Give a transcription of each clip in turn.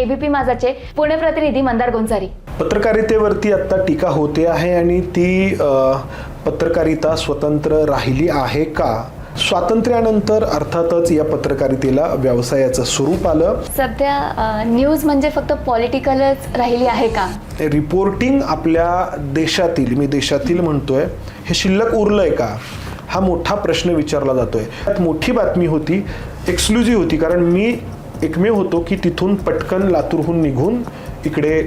ABP माझाचे Pune प्रतिनिधी मंदार गोंजारी. पत्रकारितेवरती आता टीका होते आहे आणि ती पत्रकारिता स्वतंत्र राहिली आहे का? स्वातंत्र्यानंतर अर्थातच या पत्रकारितेला व्यवसायाचं स्वरूप आलं. सध्या न्यूज म्हणजे फक्त पॉलिटिकलच राहिली आहे का? रिपोर्टिंग आपल्या देशातील मी देशातील म्हणतोय हे शिल्लक उरलंय का? हा मोठा प्रश्न विचारला जातोय. त्यात मोठी बातमी होती एक्सक्लुझिव्ह होती कारण मी एकमेव होतो की तिथून पटकन लातूरहून निघून इकडे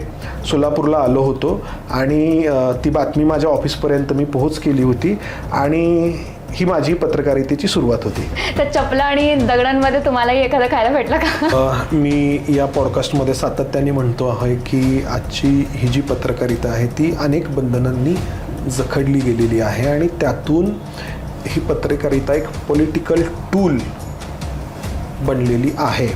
सोलापूरला आलो होतो. आणि ती बातमी माझ्या ऑफिसपर्यंत मी पोहोच केली होती आणि ही माझी पत्रकारितेची सुरुवात होती. तर चपला आणि दगडांमध्ये तुम्हालाही एखादं खायला भेटलं का? मी या पॉडकास्टमध्ये सातत्याने म्हणतो आहे की आजची ही जी पत्रकारिता आहे ती अनेक बंधनांनी जखडली गेलेली आहे आणि त्यातून ही पत्रकारिता एक पॉलिटिकल टूल बनलेली आहे.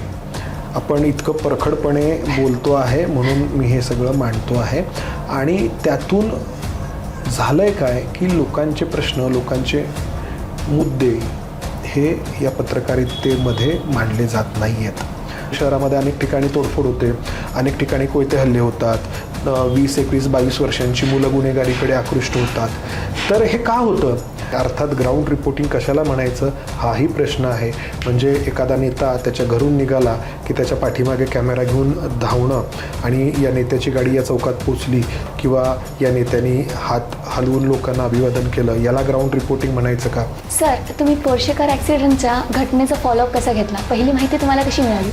आपण इतकं परखडपणे बोलतो आहे म्हणून मी हे सगळं मांडतो आहे. आणि त्यातून झालं आहे काय की लोकांचे प्रश्न लोकांचे मुद्दे हे या पत्रकारितेमध्ये मांडले जात नाही आहेत शहरामध्ये अनेक ठिकाणी तोडफोड होते अनेक ठिकाणी कोयते हल्ले होतात वीस एकवीस बावीस वर्षांची मुलं गुन्हेगारीकडे आकृष्ट होतात. तर हे का होतं? अर्थात ग्राउंड रिपोर्टिंग कशाला म्हणायचं हाही प्रश्न आहे. म्हणजे एखादा नेता त्याच्या घरून निघाला की त्याच्या पाठीमागे कॅमेरा घेऊन धावणं आणि या नेत्याची गाडी या चौकात पोचली किंवा या नेत्यांनी हात हलवून लोकांना अभिवादन केलं याला ग्राउंड रिपोर्टिंग म्हणायचं का? सर तुम्ही पोर्शेकर ॲक्सिडेंटच्या घटनेचा फॉलोअप कसा घेतला? पहिली माहिती तुम्हाला कशी मिळाली?